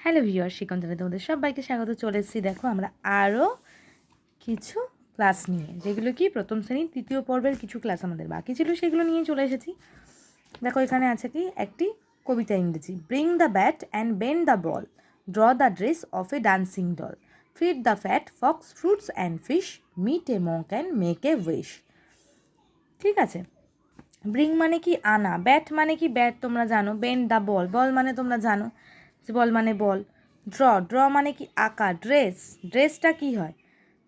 Hello viewer শিকঞ্জনে তোমাদের সবাইকে স্বাগত। চলে এসেছি, দেখো আমরা আরও কিছু ক্লাস নিয়ে, যেগুলো কি প্রথম শ্রেণির তৃতীয় পর্বের কিছু ক্লাস আমাদের বাকি ছিল, সেগুলো নিয়ে চলে এসেছি। দেখো এখানে আছে কি, একটি কবিতা ইংরেজি bring the bat and bend the ball draw the dress of a dancing doll feed the fat fox fruits and fish meet a monk and make a wish ঠিক আছে? ব্রিং মানে কি আনা ব্যাট মানে কি ব্যাট তোমরা জানো bend the বল বল মানে তোমরা জানো। বল মানে বল। ড্র ড্র মানে কি? আঁকা, ড্রেস। ড্রেসটা কি হয়?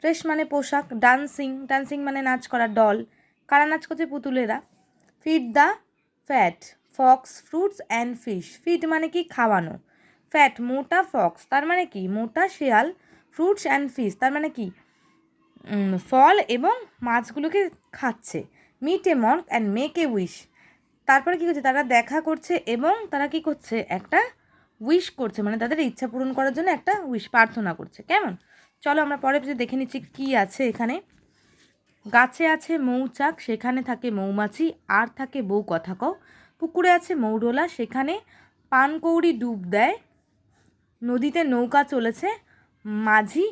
ড্রেস মানে পোশাক, ডান্সিং। ডান্সিং মানে নাচ করা, ডল। কারা নাচ করছে? পুতুলেরা। Feed the fat, fox, fruits and fish. Feed মানে কি? খাওয়ানো। ফ্যাট, মোটা ফক্স। তার মানে কি? মোটা শেয়াল, ফ্রুটস অ্যান্ড ফিশ। তার মানে কি? ফল এবং মাছগুলোকে খাচ্ছে। Meet a monk and make a wish. তারপরে কী করছে? তারা দেখা করছে এবং তারা কি করছে? একটা উইশ করছে মানে তাদের ইচ্ছা পূরণ করার জন্য একটা উইশ প্রার্থনা করছে। কেমন? চলো আমরা পরে দেখে নিচ্ছি কী আছে এখানে। গাছে আছে মৌচাক, সেখানে থাকে মৌমাছি, আর থাকে বউ কথা কও। পুকুরে আছে মৌডোলা সেখানে পানকৌড়ি ডুব দেয়। নদীতে নৌকা চলেছে, মাঝি,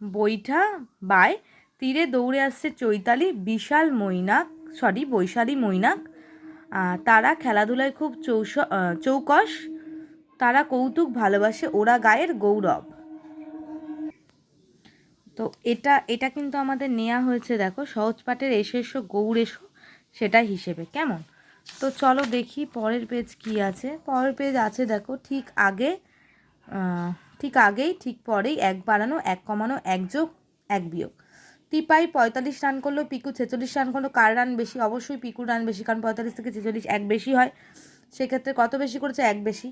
বৈঠা বায় তীরে দৌড়ে আসছে চৈতালি, বিশাল মৈনাক সরি বৈশালী মৈনাক। তারা খেলাধুলায় খুব চৌস চৌকস। তারা কৌতুক ভালোবাসে ওরা গায়ের গৌরব। তো এটা এটা কিন্তু আমাদের নেওয়া হয়েছে, দেখো, সহজ পাঠের এসো এসো, গৌর এসো সেটা হিসেবে, কেমন? তো চলো দেখি পরের পেজ কি আছে। পরের পেজ আছে, দেখো, ঠিক আগে ঠিক আগেই, ঠিক পরেই এক বাড়ানো, এক কমানো, এক যোগ, এক বিয়োগ। টিপাই পঁয়তাল্লিশ রান করল, পিকু ছেচল্লিশ রান করল, কার রান বেশি? অবশ্যই পিকুর রান বেশি, কারণ পঁয়তাল্লিশ থেকে ছেচল্লিশ এক বেশি হয়। সেক্ষেত্রে কত বেশি করেছে? এক বেশি।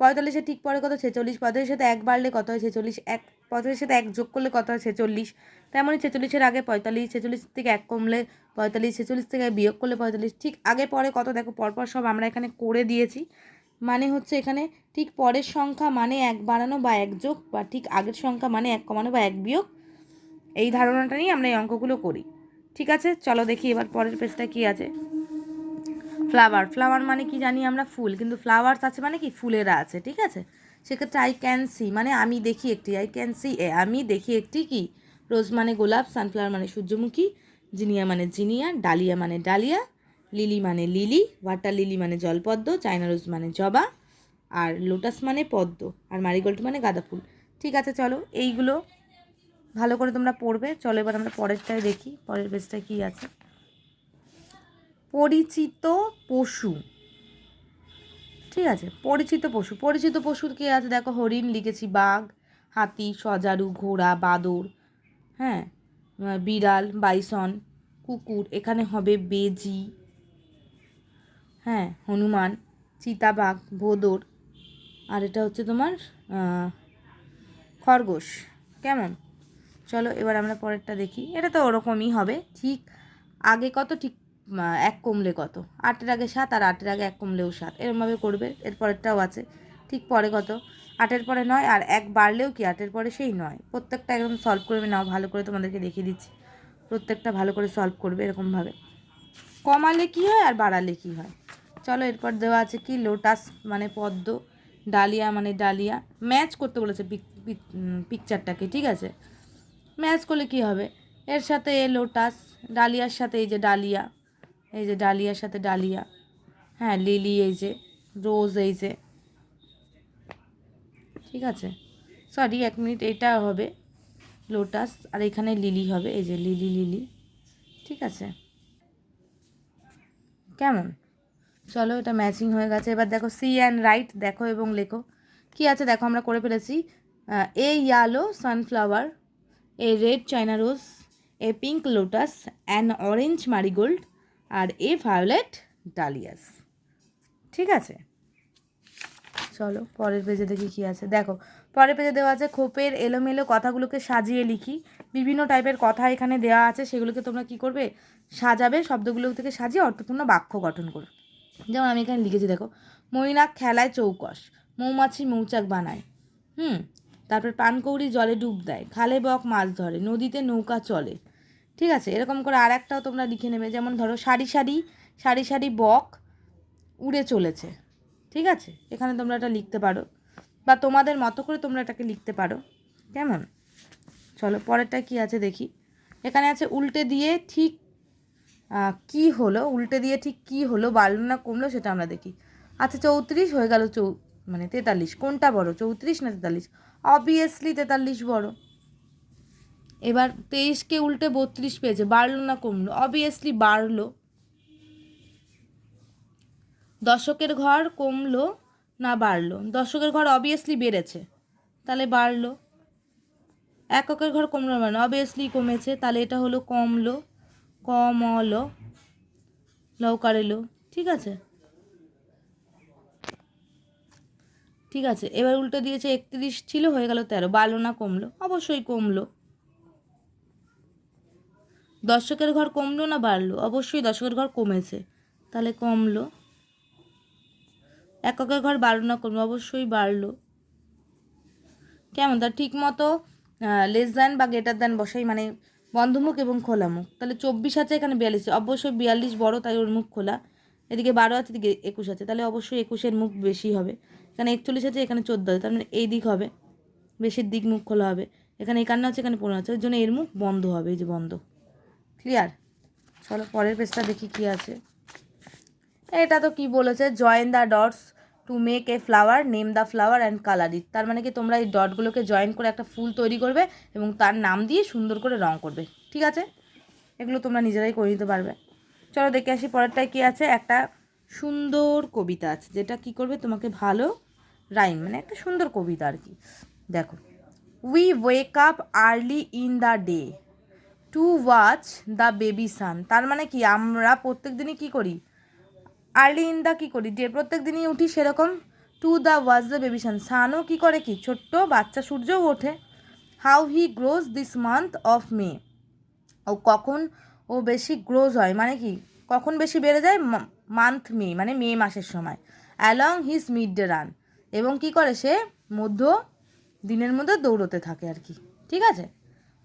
পঁয়তাল্লিশে ঠিক পরে কত ছেচল্লিশ, পঁয়তাল্লিশের সাথে এক বাড়লে কত হয়? ছেচল্লিশ, এক, পঁয়তাল্লিশের সাথে এক যোগ করলে কত হয়? ছেচল্লিশ। তেমনই ছেচল্লিশের আগে পঁয়তাল্লিশ, ছেচল্লিশ থেকে এক কমলে পঁয়তাল্লিশ, ছেচল্লিশ থেকে বিয়োগ করলে পঁয়তাল্লিশ। ঠিক আগে পরে কত? দেখো পরপর সব আমরা এখানে করে দিয়েছি। মানে হচ্ছে এখানে ঠিক পরের সংখ্যা মানে এক বাড়ানো বা এক যোগ বা ঠিক আগের সংখ্যা মানে এক কমানো বা এক বিয়োগ। এই ধারণাটা নিয়ে আমরা এই অঙ্কগুলো করি। ঠিক আছে? চলো দেখি এবার পরের পেজটা কী আছে। ফ্লাওয়ার ফ্লাওয়ার মানে কি জানি আমরা ফুল, কিন্তু ফ্লাওয়ার্স আছে মানে কি ফুলেরা আছে, ঠিক আছে? সেক্ষেত্রে আই ক্যান সি মানে আমি দেখি একটি আই ক্যান সি এ আমি দেখি একটি কি? রোজ মানে গোলাপ সানফ্লাওয়ার মানে সূর্যমুখী, জিনিয়া মানে জিনিয়া, ডালিয়া মানে ডালিয়া লিলি মানে লিলি ওয়াটার লিলি মানে জলপদ্ম চায়না রোজ মানে জবা, আর লোটাস মানে পদ্ম, আর মারিগোল্ড মানে গাঁদা ফুল। ঠিক আছে, চলো এইগুলো ভালো করে তোমরা পড়বে। চলো এবার আমরা পরেরটায় দেখি, পরের পেজটায় কী আছে। পরিচিত পশু। ঠিক আছে, পরিচিত পশু। পরিচিত পশু কে আছে? দেখো, হরিণ লিখেছি, বাঘ, হাতি, সজারু, ঘোড়া বাদর হ্যাঁ? বিড়াল, বাইসন, কুকুর, এখানে হবে বেজি হ্যাঁ? হনুমান, চিতাবাঘ, ভোদর, আর এটা হচ্ছে তোমার খরগোশ। কেমন? চলো, এবার আমরা পরেরটা দেখি। এটা তো ওরকমই হবে। ঠিক আগে কত? ঠিক এক কমলে কত? আটের আগে সাত আর আটের আগে এক কমলেও সাত। এরমভাবে করবে এর পরেরটাও আছে। ঠিক পরে কত? আটের পরে নয় আর এক বাড়লেও কি আটের পরে সেই নয়? প্রত্যেকটা একদম সলভ করবে নাও, ভালো করে তোমাদেরকে দেখিয়ে দিচ্ছি। প্রত্যেকটা ভালো করে সলভ করবে এরকমভাবে। কমালে কি হয় আর বাড়ালে কি হয়? চলো এরপর দেওয়া আছে কি? লোটাস মানে পদ্ম, ডালিয়া মানে ডালিয়া। ম্যাচ করতে বলেছে পিকচারটাকে ঠিক আছে? ম্যাচ করলে কি হবে? এর সাথে এ লোটাস ডালিয়ার সাথে এই যে ডালিয়া। এই যে ডালিয়ার সাথে ডালিয়া। হ্যাঁ লিলি এই যে, রোজ এই যে। ঠিক আছে? সরি এক মিনিট, এটা হবে লোটাস, আর এখানে লিলি হবে, এই যে লিলি লিলি। ঠিক আছে? কেমন? চলো, এটা ম্যাচিং হয়ে গেছে। এবার দেখো সি অ্যান্ড রাইট দেখো এবং লেখো। কি আছে? দেখো, আমরা করে ফেলেছি। A yellow sunflower a red China rose a pink lotus an orange marigold R a violet dahlias. ঠিক আছে? চলো, পরের পেজে দেখি কী আছে। দেখো, পরের পেজে দেওয়া আছে, খোপের এলোমেলো কথাগুলোকে সাজিয়ে লিখি। বিভিন্ন টাইপের কথা এখানে দেওয়া আছে, সেগুলোকে তোমরা কি করবে? সাজাবে, শব্দগুলো থেকে সাজিয়ে অর্থপূর্ণ বাক্য গঠন করো যেমন আমি এখানে লিখেছি, দেখো, মৈনাক খেলায় চৌকস, মৌমাছি মৌচাক বানায়। হুম? তারপর পানকৌড়ি জলে ডুব দেয়, খালে বক মাছ ধরে, নদীতে নৌকা চলে। ঠিক আছে? এরকম করে আর একটাও তোমরা লিখে নেবে। যেমন ধরো, সারি সারি সারি সারি বক উড়ে চলেছে। ঠিক আছে? এখানে তোমরা এটা লিখতে পারো। বা তোমাদের মতো করে তোমরা এটাকে লিখতে পারো। কেমন? চলো, পরেরটা কি আছে দেখি। এখানে আছে, উল্টে দিয়ে ঠিক কি হলো? উল্টে দিয়ে ঠিক কি হলো? বাড়লো না কমলো? সেটা আমরা দেখি। আচ্ছা চৌত্রিশ হয়ে গেল চৌ মানে তেতাল্লিশ। কোনটা বড়? চৌত্রিশ না তেতাল্লিশ? অবভিয়াসলি তেতাল্লিশ বড়। এবার তেইশকে উল্টে বত্রিশ পেয়েছে, বাড়লো না কমলো অবভিয়াসলি বাড়লো। দশকের ঘর কমলো না বাড়লো, দশকের ঘর অবভিয়াসলি বেড়েছে, তাহলে বাড়লো। এককের ঘর কমলো না অবভিয়াসলি কমেছে, তাহলে এটা হলো কমলো কমলো লৌকার এলো ঠিক আছে? ঠিক আছে, এবার উল্টো দিয়েছে একত্রিশ ছিল, হয়ে গেল তেরো, বাড়লো না কমলো, অবশ্যই কমলো। দর্শকের ঘর কমলো না বাড়লো? অবশ্যই দর্শকের ঘর কমেছে। তাহলে কমলো। এককের ঘর বাড়লো না কমলো? অবশ্যই বাড়লো। কেমন? তার ঠিক মতো লেস দ্যান বা গ্রেটার দ্যান বসাই মানে বন্ধমুখ এবং খোলা মুখ তাহলে চব্বিশ আছে এখানে বিয়াল্লিশ। অবশ্যই বিয়াল্লিশ বড়, তাই ওর মুখ খোলা। এদিকে বারো আছে, এদিকে একুশ আছে। তাহলে অবশ্যই একুশের মুখ বেশি হবে। এখানে একচল্লিশ আছে, এখানে চোদ্দ আছে। তার মানে এই দিক হবে। বেশির দিক মুখ খোলা হবে। এখানে একান্ন আছে, এখানে পনেরো আছে। ওই জন্য এর মুখ বন্ধ হবে, এই যে বন্ধ। ক্লিয়ার চলো পরের পেজটা দেখি কি আছে। এটা তো কি বলেছে? Join the dots to make a flower name the flower and colour it তার মানে কি তোমরা এই ডটগুলোকে জয়েন করে একটা ফুল তৈরি করবে এবং তার নাম দিয়ে সুন্দর করে রং করবে। ঠিক আছে? এগুলো তোমরা নিজেরাই করে নিতে পারবে। চলো দেখে আসি পরেরটায় কি আছে। একটা সুন্দর কবিতা আছে, যেটা কি করবে? তোমাকে ভালো রাইম মানে একটা সুন্দর কবিতা আর কি। দেখো we wake up early in the day to watch the baby sun তার মানে কি, আমরা প্রত্যেক দিনই কী করি? আর্লি ইন দ্য কী করি? ডে প্রত্যেক দিনই উঠি সেরকম to the watch the baby sun সানও কী করে কি? ছোট্ট বাচ্চা সূর্যও ওঠে। How he grows this month of May ও কখন ও বেশি গ্রোজ হয় মানে কি? কখন বেশি বেড়ে যায়? মান্থ মে মানে মে মাসের সময়। Along his midday run এবং কি করে সে? মধ্য দিনের মধ্যে দৌড়তে থাকে আর কি। ঠিক আছে?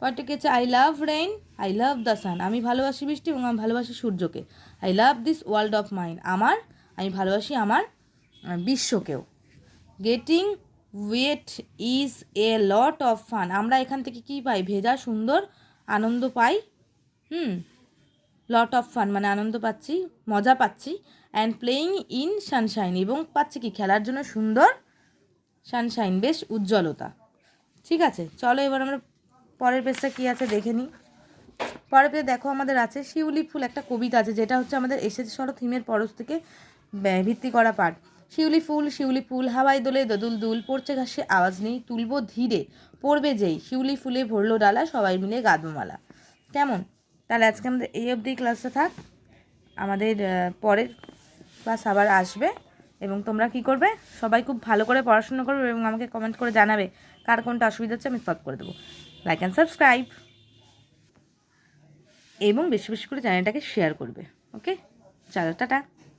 পরটা কি I love rain I love the sun আমি ভালোবাসি বৃষ্টি এবং আমি ভালোবাসি সূর্যকে। I love this world of mind আমার, আমি ভালোবাসি আমার বিশ্বকেও। Getting wet is a lot of fun আমরা এখান থেকে কি পাই? ভেজা, সুন্দর, আনন্দ পাই। হুম লট অফ ফান মানে আনন্দ পাচ্ছি, মজা পাচ্ছি। অ্যান্ড প্লেয়িং ইন সানশাইন এবং পাচ্ছি কি? খেলার জন্য সুন্দর সানশাইন বেশ উজ্জ্বলতা। ঠিক আছে, চলো এবার আমরা পরের পেজটা কী আছে দেখে নিই। পরের পেজে দেখো আমাদের আছে শিউলি ফুল একটা কবিতা আছে, যেটা হচ্ছে আমাদের এসেছে সরো থিমের পরশ থেকে ভিত্তি করা পাঠ। শিউলি ফুল শিউলি ফুল, হাওয়াই দোলে দোদুল দুল, পড়ছে ঘাসে আওয়াজ নেই, তুলবো ধীরে, পড়বে যেই, শিউলি ফুলে ভরলো ডালা, সবাই মিলে গাদমালা কেমন? তাহলে আজকে আমাদের এই অবধি ক্লাসটা থাক, আমাদের পরের ক্লাস আবার আসবে, এবং তোমরা কি করবে? সবাই খুব ভালো করে পড়াশোনা করবে এবং আমাকে কমেন্ট করে জানাবে, কার কোনটা অসুবিধা হচ্ছে আমি সলভ করে দেবো। লাইক অ্যান্ড সাবস্ক্রাইব এবং বেশি বেশি করে চ্যানেলটাকে শেয়ার করবে ওকে চলো টাটা।